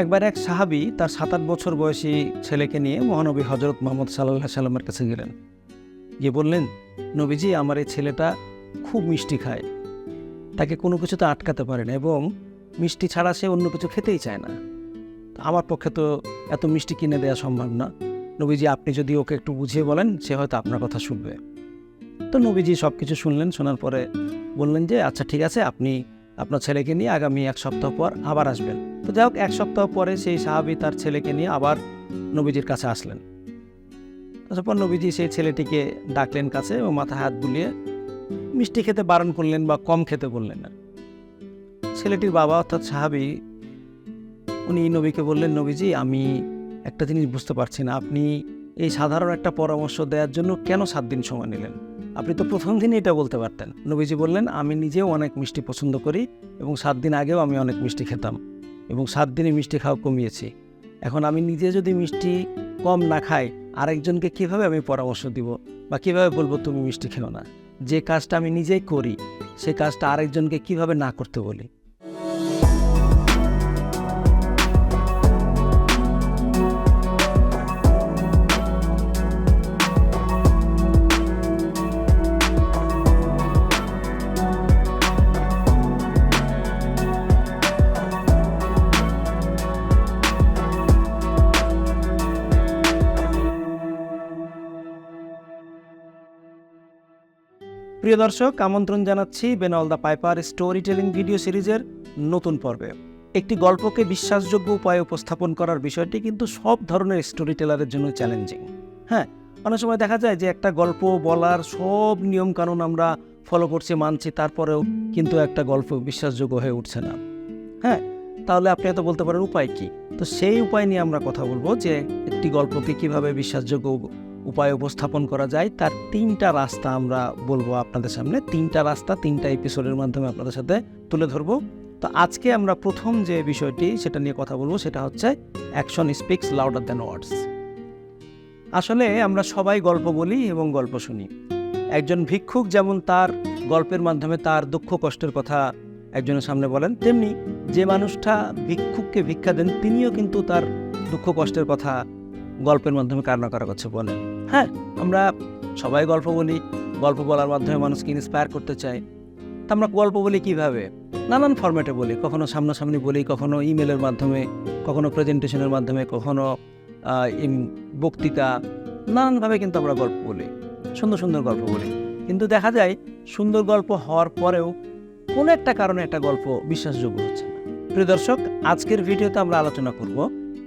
একবার এক সাহাবি তার সাত আট বছর বয়সী ছেলেকে নিয়ে মহানবী হজরত মোহাম্মদ সাল্লাহ সাল্লামের কাছে গেলেন। গিয়ে বললেন, নবীজি, আমার এই ছেলেটা খুব মিষ্টি খায়। তাকে কোনো কিছুতে আটকাতে পারে না এবং মিষ্টি ছাড়া সে অন্য কিছু খেতেই চায় না। আমার পক্ষে তো এত মিষ্টি কিনে দেওয়া সম্ভব না। নবীজি, আপনি যদি ওকে একটু বুঝিয়ে বলেন, সে হয়তো আপনার কথা শুনবে। তো নবীজি সব কিছু শুনলেন, শোনার পরে বললেন যে আচ্ছা ঠিক আছে, আপনি আপনার ছেলেকে নিয়ে আগামী এক সপ্তাহ পর আবার আসবেন। তো যাই হোক, এক সপ্তাহ পরে সেই সাহাবি তার ছেলেকে নিয়ে আবার নবীজির কাছে আসলেন। তারপর নবীজি সেই ছেলেটিকে ডাকলেন কাছে ও মাথায় হাত বুলিয়ে মিষ্টি খেতে বারণ করলেন বা কম খেতে বললেন না। ছেলেটির বাবা অর্থাৎ সাহাবি, উনি নবীকে বললেন, নবীজি, আমি একটা জিনিস বুঝতে পারছি না। আপনি এই সাধারণ একটা পরামর্শ দেওয়ার জন্য কেন সাত দিন সময় নিলেন? আপনি তো প্রথম দিনই এটা বলতে পারতেন। নবীজি বললেন, আমি নিজেও অনেক মিষ্টি পছন্দ করি এবং সাত দিন আগেও আমি অনেক মিষ্টি খেতাম এবং সাত দিনে মিষ্টি খাওয়া কমিয়েছি। এখন আমি নিজে যদি মিষ্টি কম না খাই, আরেকজনকে কীভাবে আমি পরামর্শ দিব বা কীভাবে বলব তুমি মিষ্টি খেও না? যে কাজটা আমি নিজেই করি, সে কাজটা আরেকজনকে কীভাবে না করতে বলি? প্রিয় দর্শক, আমন্ত্রণ জানাচ্ছি বেনল the piper story telling video সিরিজের নতুন পর্বে। একটি গল্পকে বিশ্বাসযোগ্য উপায়ে উপস্থাপন করার বিষয়টি কিন্তু সব ধরনের স্টোরি টেলারের জন্য চ্যালেঞ্জিং হ্যাঁ অনেক সময় দেখা যায় যে একটা গল্প বলার সব নিয়মকানুন আমরা ফলো করছি, মানছি, তারপরেও কিন্তু একটা গল্প বিশ্বাসযোগ্য হয়ে উঠছে না। হ্যাঁ তাহলে আপনি এত বলতে পারেন উপায় কি? তো সেই উপায় নিয়ে আমরা কথা বলব যে একটি গল্পকে কীভাবে বিশ্বাসযোগ্য উপায় উপস্থাপন করা যায়। তার তিনটা রাস্তা আমরা বলব আপনাদের সামনে। তিনটা রাস্তা, তিনটা এপিসোডের মাধ্যমে আপনাদের সাথে তুলে ধরবো। তো আজকে আমরা প্রথম যে বিষয়টি, সেটা নিয়ে কথা বলব, সেটা হচ্ছে action speaks louder than words আসলে আমরা সবাই গল্প বলি এবং গল্প শুনি। একজন ভিক্ষুক যেমন তার গল্পের মাধ্যমে তার দুঃখ কষ্টের কথা একজনের সামনে বলেন, তেমনি যে মানুষটা ভিক্ষুককে ভিক্ষা দেন, তিনিও কিন্তু তার দুঃখ কষ্টের কথা গল্পের মাধ্যমে কার না কারও কাছে বলেন। হ্যাঁ আমরা সবাই গল্প বলি, গল্প বলার মাধ্যমে মানুষকে ইন্সপায়ার করতে চাই। তা আমরা গল্প বলি কীভাবে? নানান ফরম্যাটে বলি, কখনো সামনাসামনি বলি, কখনো ইমেলের মাধ্যমে, কখনো প্রেজেন্টেশনের মাধ্যমে, কখনো বক্তৃতা, নানানভাবে কিন্তু আমরা গল্প বলি, সুন্দর সুন্দর গল্প বলি। কিন্তু দেখা যায়, সুন্দর গল্প হওয়ার পরেও কোনো একটা কারণে একটা গল্প বিশ্বাসযোগ্য হচ্ছে না। প্রিয় দর্শক, আজকের ভিডিওতে আমরা আলোচনা করব,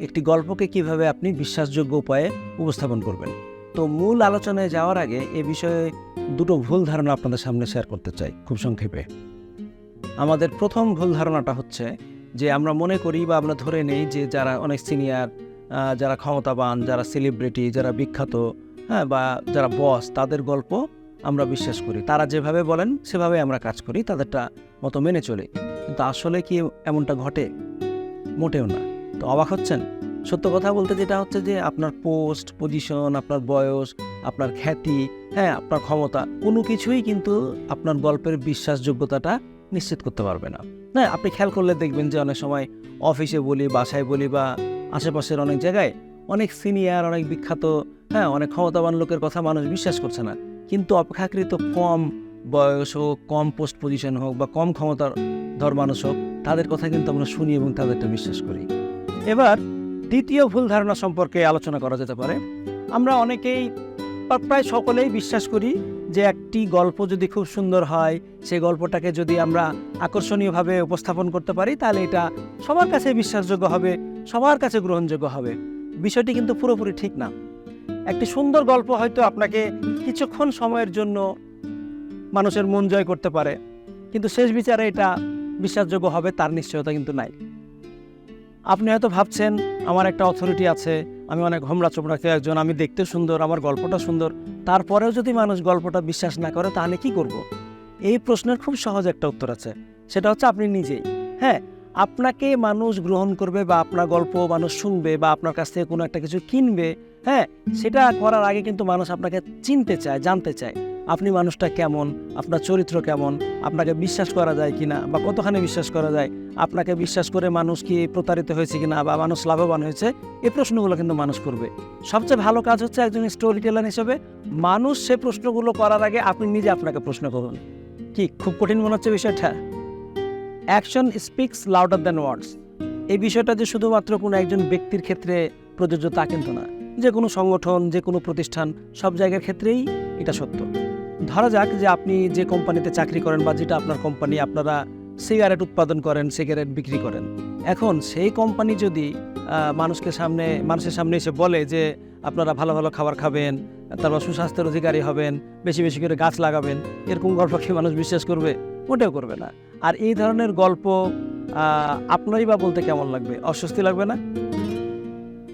একটি গল্পকে কীভাবে আপনি বিশ্বাসযোগ্য উপায়ে উপস্থাপন করবেন। তো মূল আলোচনায় যাওয়ার আগে এ বিষয়ে দুটো ভুল ধারণা আপনাদের সামনে শেয়ার করতে চাই, খুব সংক্ষেপে। আমাদের প্রথম ভুল ধারণাটা হচ্ছে যে আমরা মনে করি বা আমরা ধরে নেই যে যারা অনেক সিনিয়র যারা ক্ষমতাবান, যারা সেলিব্রিটি যারা বিখ্যাত হ্যাঁ বা যারা বস তাদের গল্প আমরা বিশ্বাস করি। তারা যেভাবে বলেন সেভাবে আমরা কাজ করি, তাদেরটা মতো মেনে চলি। কিন্তু আসলে কি এমনটা ঘটে? মোটেও না। তো অবাক হচ্ছেন? সত্য কথা বলতে যেটা হচ্ছে যে আপনার পোস্ট পজিশন আপনার বয়স, আপনার খ্যাতি হ্যাঁ আপনার ক্ষমতা, কোনো কিছুই কিন্তু আপনার গল্পের বিশ্বাসযোগ্যতাটা নিশ্চিত করতে পারবে না। হ্যাঁ আপনি খেয়াল করলে দেখবেন যে অনেক সময় অফিসে বলি, বাসায় বলি বা আশেপাশের অনেক জায়গায় অনেক সিনিয়র অনেক বিখ্যাত হ্যাঁ অনেক ক্ষমতাবান লোকের কথা মানুষ বিশ্বাস করছে না। কিন্তু অপেক্ষাকৃত কম বয়স হোক, কম পোস্ট পজিশন হোক বা কম ক্ষমতার ধর মানুষ হোক, তাদের কথা কিন্তু আমরা শুনি এবং তাদেরটা বিশ্বাস করি। এবার দ্বিতীয় ভুল ধারণা সম্পর্কে আলোচনা করা যেতে পারে। আমরা অনেকেই প্রায় সকলেই বিশ্বাস করি যে একটি গল্প যদি খুব সুন্দর হয় সেই গল্পটাকে যদি আমরা আকর্ষণীয়ভাবে উপস্থাপন করতে পারি, তাহলে এটা সবার কাছে বিশ্বাসযোগ্য হবে, সবার কাছে গ্রহণযোগ্য হবে। বিষয়টি কিন্তু পুরোপুরি ঠিক না। একটি সুন্দর গল্প হয়তো আপনাকে কিছুক্ষণ সময়ের জন্য মানুষের মন জয় করতে পারে, কিন্তু শেষ বিচারে এটা বিশ্বাসযোগ্য হবে, তার নিশ্চয়তা কিন্তু নাই। আপনি হয়তো ভাবছেন, আমার একটা অথরিটি আছে, আমি অনেক হোমরা চোমরা কেউ একজন, আমি দেখতে সুন্দর, আমার গল্পটা সুন্দর। তারপরেও যদি মানুষ গল্পটা বিশ্বাস না করে, তাহলে কি করব। এই প্রশ্নের খুব সহজ একটা উত্তর আছে। সেটা হচ্ছে আপনি নিজেই। হ্যাঁ আপনাকে মানুষ গ্রহণ করবে বা আপনার গল্প মানুষ শুনবে বা আপনার কাছ থেকে কোনো একটা কিছু কিনবে হ্যাঁ সেটা করার আগে কিন্তু মানুষ আপনাকে চিনতে চায়, জানতে চায়। আপনি মানুষটা কেমন? আপনার চরিত্র কেমন? আপনাকে বিশ্বাস করা যায় কি না বা কতখানি বিশ্বাস করা যায়? আপনাকে বিশ্বাস করে মানুষ কি প্রতারিত হয়েছে কিনা? বা মানুষ লাভবান হয়েছে? এই প্রশ্নগুলো কিন্তু মানুষ করবে। সবচেয়ে ভালো কাজ হচ্ছে একজন স্টোরি টেলার হিসেবে মানুষ সে প্রশ্নগুলো করার আগে আপনি নিজে আপনাকে প্রশ্ন করুন। কি, খুব কঠিন মনে হচ্ছে বিষয়টা? Action speaks louder than words এই বিষয়টা যে শুধুমাত্র কোনো একজন ব্যক্তির ক্ষেত্রে প্রযোজ্য তা কিন্তু না। যে কোনো সংগঠন, যে কোনো প্রতিষ্ঠান, সব জায়গার ক্ষেত্রেই এটা সত্য। ধরা যাক যে আপনি যে কোম্পানিতে চাকরি করেন বা যেটা আপনার কোম্পানি, আপনারা সিগারেট উৎপাদন করেন সিগারেট বিক্রি করেন। এখন সেই কোম্পানি যদি মানুষকে সামনে, মানুষের সামনে এসে বলে যে আপনারা ভালো ভালো খাবার খাবেন, তারপর সুস্বাস্থ্যের অধিকারী হবেন, বেশি বেশি করে গাছ লাগাবেন, এরকম গল্প কি মানুষ বিশ্বাস করবে, মোটেও করবে না। আর এই ধরনের গল্প আপনারই বা বলতে কেমন লাগবে? অস্বস্তি লাগবে না?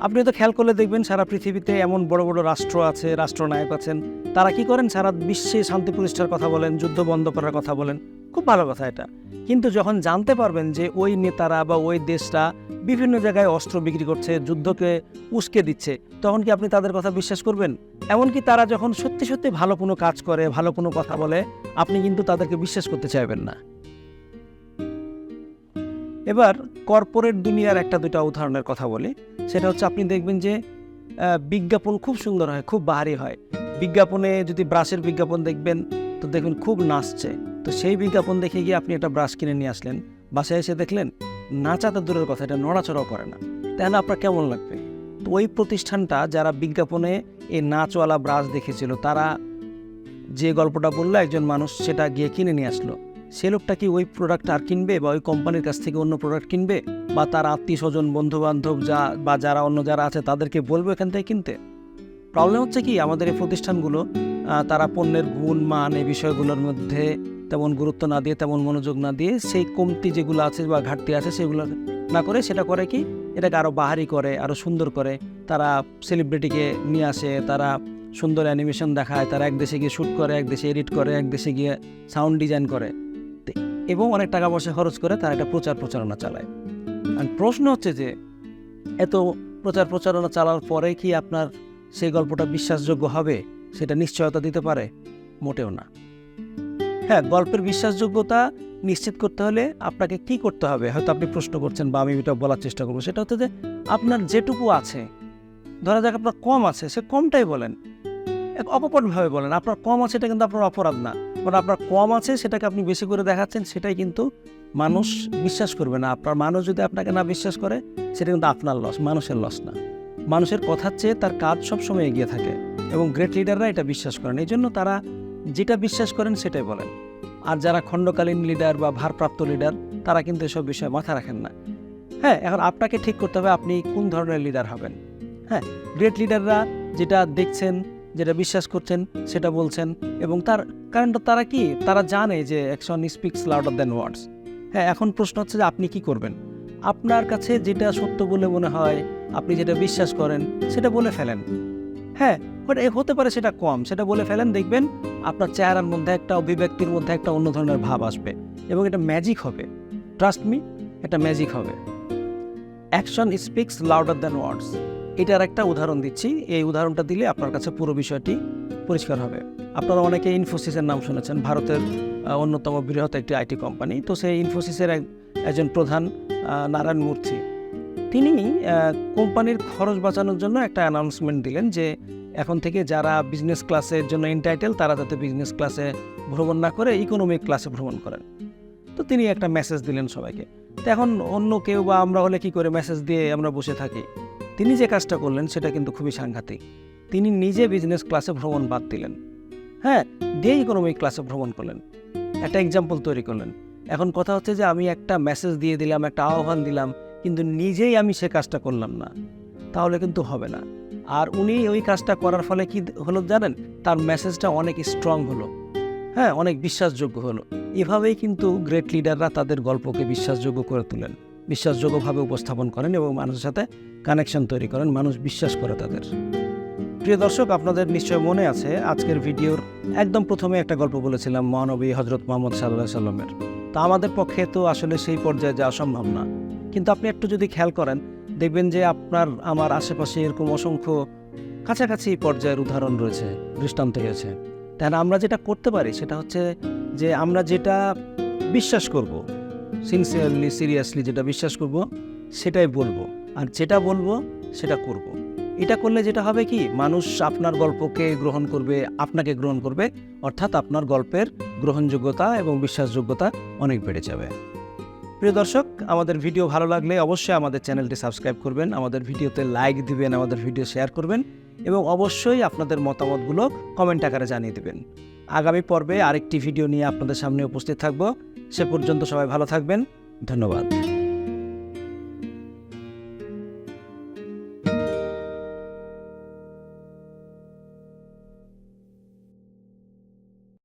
আপনি তো খেয়াল করলে দেখবেন সারা পৃথিবীতে এমন বড় বড় রাষ্ট্র আছে, রাষ্ট্রনায়ক আছেন। তারা কি করেন? সারা বিশ্বে শান্তি প্রতিষ্ঠার কথা বলেন, যুদ্ধ বন্ধ করার কথা বলেন। খুব ভালো কথা এটা। কিন্তু যখন জানতে পারবেন যে ওই নেতারা বা ওই দেশটা বিভিন্ন জায়গায় অস্ত্র বিক্রি করছে, যুদ্ধকে উস্কে দিচ্ছে, তখন কি আপনি তাদের কথা বিশ্বাস করবেন? এমনকি তারা যখন সত্যি সত্যি ভালো কোনো কাজ করে, ভালো কোনো কথা বলে, আপনি কিন্তু তাদেরকে বিশ্বাস করতে চাইবেন না। এবার কর্পোরেট দুনিয়ার একটা দুটা উদাহরণের কথা বলি। সেটা হচ্ছে আপনি দেখবেন যে বিজ্ঞাপন খুব সুন্দর হয়, খুব বাহারি হয়। বিজ্ঞাপনে যদি ব্রাশের বিজ্ঞাপন দেখবেন, তো দেখবেন খুব নাচছে। তো সেই বিজ্ঞাপন দেখে গিয়ে আপনি একটা ব্রাশ কিনে নিয়ে আসলেন। বাসায় এসে দেখলেন নাচা তো দূরের কথা, এটা নড়াচড়াও করে না। তাহলে আপনার কেমন লাগবে? তো ওই প্রতিষ্ঠানটা যারা বিজ্ঞাপনে এই নাচওয়ালা ব্রাশ দেখেছিল, তারা যে গল্পটা বলল, একজন মানুষ সেটা গিয়ে কিনে নিয়ে আসলো। সে লোকটা কি ওই প্রোডাক্ট আর কিনবে বা ওই কোম্পানির কাছ থেকে অন্য প্রোডাক্ট কিনবে? বা তার আত্মীয় স্বজন বন্ধু বান্ধব যা, বা যারা অন্য যারা আছে, তাদেরকে বলব এখান থেকে কিনতে? প্রবলেম হচ্ছে কি, আমাদের এই প্রতিষ্ঠানগুলো তারা পণ্যের গুণ, মান এই বিষয়গুলোর মধ্যে তেমন গুরুত্ব না দিয়ে, তেমন মনোযোগ না দিয়ে সেই কমতি যেগুলো আছে বা ঘাটতি আছে সেগুলো না করে, সেটা করে কি, এটাকে আরও বাহারি করে আরও সুন্দর করে। তারা সেলিব্রিটিকে নিয়ে আসে, তারা সুন্দর অ্যানিমেশন দেখায়, তারা এক দেশে গিয়ে শ্যুট করে, এক দেশে এডিট করে, এক দেশে গিয়ে সাউন্ড ডিজাইন করে। এবং অনেক টাকা পয়সা খরচ করে তারা একটা প্রচার প্রচারণা চালায়। আর প্রশ্ন হচ্ছে যে, এত প্রচার প্রচারণা চালার পরে কি আপনার সেই গল্পটা বিশ্বাসযোগ্য হবে? সেটা নিশ্চয়তা দিতে পারে? মোটেও না। হ্যাঁ গল্পের বিশ্বাসযোগ্যতা নিশ্চিত করতে হলে আপনাকে কি করতে হবে? হয়তো আপনি প্রশ্ন করছেন বা আমি এটা বলার চেষ্টা করব। সেটা হচ্ছে যে, আপনার যেটুকু আছে, ধরা যাক আপনার কম আছে, সে কমটাই বলেন। অকপটভাবে বলেন, আপনার কম আছে এটা কিন্তু আপনার অপরাধ না। মানে আপনার কম আছে সেটাকে আপনি বেশি করে দেখাচ্ছেন, সেটাই কিন্তু মানুষ বিশ্বাস করবে না। আপনার মানুষ যদি আপনাকে না বিশ্বাস করে, সেটা কিন্তু আপনার লস মানুষের লস না। মানুষের কথার চেয়ে তার কাজ সবসময় এগিয়ে থাকে এবং গ্রেট লিডাররা এটা বিশ্বাস করেন। এই জন্য তারা যেটা বিশ্বাস করেন সেটাই বলেন। আর যারা খণ্ডকালীন লিডার বা ভারপ্রাপ্ত লিডার তারা কিন্তু এসব বিষয়ে মাথা রাখেন না। হ্যাঁ এখন আপনাকে ঠিক করতে হবে আপনি কোন ধরনের লিডার হবেন। হ্যাঁ গ্রেট লিডাররা যেটা দেখছেন যেটা বিশ্বাস করছেন, সেটা বলছেন এবং তার কারণটা তারা কি? তারা জানে যে action speaks louder than words হ্যাঁ এখন প্রশ্ন হচ্ছে যে আপনি কি করবেন? আপনার কাছে যেটা সত্য বলে মনে হয়, আপনি যেটা বিশ্বাস করেন, সেটা বলে ফেলেন। হ্যাঁ বাট হতে পারে সেটা কম। সেটা বলে ফেলেন, দেখবেন আপনার চেহারার মধ্যে একটা অভিব্যক্তির মধ্যে একটা অন্য ধরনের ভাব আসবে এবং এটা ম্যাজিক হবে। ট্রাস্ট মি এটা ম্যাজিক হবে। Action speaks louder than words এটার একটা উদাহরণ দিচ্ছি। এই উদাহরণটা দিলে আপনার কাছে পুরো বিষয়টি পরিষ্কার হবে। আপনারা অনেকে ইনফোসিসের নাম শুনেছেন। ভারতের অন্যতম বৃহৎ একটি আইটি কোম্পানি। তো সেই ইনফোসিসের একজন প্রধান নারায়ণ মূর্তি। তিনি কোম্পানির খরচ বাঁচানোর জন্য একটা অ্যানাউন্সমেন্ট দিলেন যে, এখন থেকে যারা বিজনেস ক্লাসের জন্য ইনটাইটেল তারা যাতে বিজনেস ক্লাসে ভ্রমণ না করে ইকোনমিক ক্লাসে ভ্রমণ করেন। তো তিনি একটা মেসেজ দিলেন সবাইকে। তো এখন অন্য কেউ বা আমরা হলে কি করে মেসেজ দিয়ে আমরা বসে থাকি? তিনি যে কাজটা করলেন সেটা কিন্তু খুবই সাংঘাতিক। তিনি নিজে বিজনেস ক্লাসে ভ্রমণ বাদ দিলেন। হ্যাঁ দিয়ে ইকোনমিক ক্লাসে ভ্রমণ করলেন। একটা এক্সাম্পল তৈরি করলেন। এখন কথা হচ্ছে যে আমি একটা মেসেজ দিয়ে দিলাম, একটা আহ্বান দিলাম, কিন্তু নিজেই আমি সে কাজটা করলাম না। তাহলে কিন্তু হবে না। আর উনি ওই কাজটা করার ফলে কি হলো জানেন? তার মেসেজটা অনেক স্ট্রং হলো। হ্যাঁ অনেক বিশ্বাসযোগ্য হলো। এভাবেই কিন্তু গ্রেট লিডাররা তাদের গল্পকে বিশ্বাসযোগ্য করে তোলেন। বিশ্বাসযোগ্যভাবে উপস্থাপন করেন এবং মানুষের সাথে কানেকশন তৈরি করেন। মানুষ বিশ্বাস করে তাদের। প্রিয় দর্শক, আপনাদের নিশ্চয় মনে আছে, আজকের ভিডিওর একদম প্রথমে একটা গল্প বলেছিলাম মহানবী হজরত মোহাম্মদ সাল্লাহ সাল্লামের তা আমাদের পক্ষে তো আসলে সেই পর্যায়ে যাওয়া সম্ভব না। কিন্তু আপনি একটু যদি খেয়াল করেন, দেখবেন যে আপনার, আমার আশেপাশে এরকম অসংখ্য কাছাকাছি পর্যায়ের উদাহরণ রয়েছে, দৃষ্টান্ত রয়েছে। তাহলে আমরা যেটা করতে পারি সেটা হচ্ছে যে আমরা যেটা বিশ্বাস করব সিনসিয়ারলি সিরিয়াসলি যেটা বিশ্বাস করব, সেটাই বলব। আর যেটা বলব, সেটা করব। এটা করলে যেটা হবে কি, মানুষ আপনার গল্পকে গ্রহণ করবে, আপনাকে গ্রহণ করবে, অর্থাৎ আপনার গল্পের গ্রহণযোগ্যতা এবং বিশ্বাসযোগ্যতা অনেক বেড়ে যাবে। প্রিয় দর্শক, আমাদের ভিডিও ভালো লাগলে অবশ্যই আমাদের চ্যানেলটি সাবস্ক্রাইব করবেন, আমাদের ভিডিওতে লাইক দিবেন, আমাদের ভিডিও শেয়ার করবেন এবং অবশ্যই আপনাদের মতামতগুলো কমেন্ট আকারে জানিয়ে দেবেন। আগামী পর্বে আরেকটি ভিডিও নিয়ে আপনাদের সামনে উপস্থিত থাকব। সে পর্যন্ত সবাই ভালো থাকবেন। ধন্যবাদ।